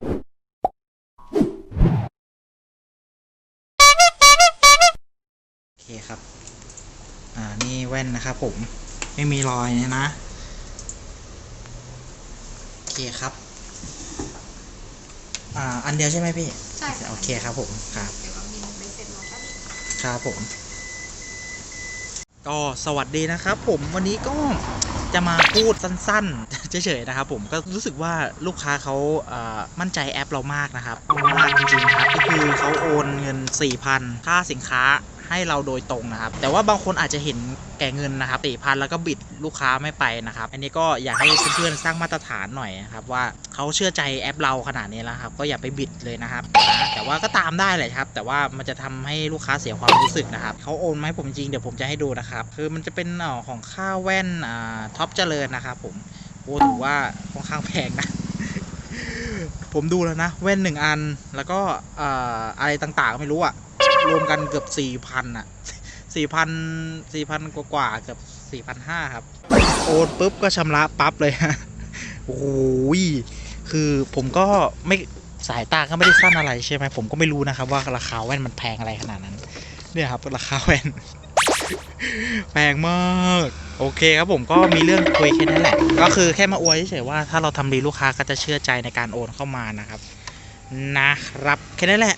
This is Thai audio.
โอเคครับ อ่า นี่แว่นนะครับผม ไม่มีรอยเนี่ยนะ โอเคครับ อ่า อันเดียวใช่ไหมพี่ ใช่ะโอเคครับผมครับเดี๋ยวเราบินไปเสร็จเราก็ครับผม ก็สวัสดีนะครับผมวันนี้ก็ จะมาพูดสั้นๆเฉยๆนะครับผมก็รู้สึกว่าลูกค้าเขาเอ่อมั่นใจแอปเรามากนะครับมากจริงๆครับก็คือเขาโอนเงิน 4,000 ค่าสินค้า ให้เราโดยตรงนะครับ แต่ว่าบางคนอาจจะเห็นแก่เงินนะครับ4,000แล้วก็บิดลูกค้าไม่ไปนะครับ อันนี้ก็อยากให้เพื่อนๆสร้างมาตรฐานหน่อยนะครับว่าเขาเชื่อใจแอปเราขนาดนี้แล้วครับก็อย่าไปบิดเลยนะครับนะแต่ว่าก็ตามได้แหละครับ แต่ว่ามันจะทำให้ลูกค้าเสียความรู้สึกนะครับเขาโอนมาให้ผมจริงเดี๋ยวผมจะให้ดูนะครับคือมันจะเป็นออของค่าแว่นท็อปเจริญนะครับผมโอ้ถือว่าค่อนข้างแพงนะผมดูแล้วนะแว่นหนึ่งอันแล้วก็เอ่ออะไรต่างๆไม่รู้อะ รวมกันเกือบสี่พันอะสี่พันสี่พันกว่าเกือบสี่พันห้าครับ โอนปุ๊บก็ชำระปั๊บเลยฮะโอ้โหยคือผมก็ไม่สายตาก็ไม่ได้สั้นอะไรใช่ไหมผมก็ไม่รู้นะครับว่าราคาแว่นมันแพงอะไรขนาดนั้น เนี่ยครับราคาแว่นแพงมาก โอเคครับผมก็มีเรื่องคุยแค่นั้นแหละ ก็คือแค่มาอวยเฉยว่าถ้าเราทำดีลูกค้าก็จะเชื่อใจในการโอนเข้ามานะครับ นะครับ แค่นั้นแหละ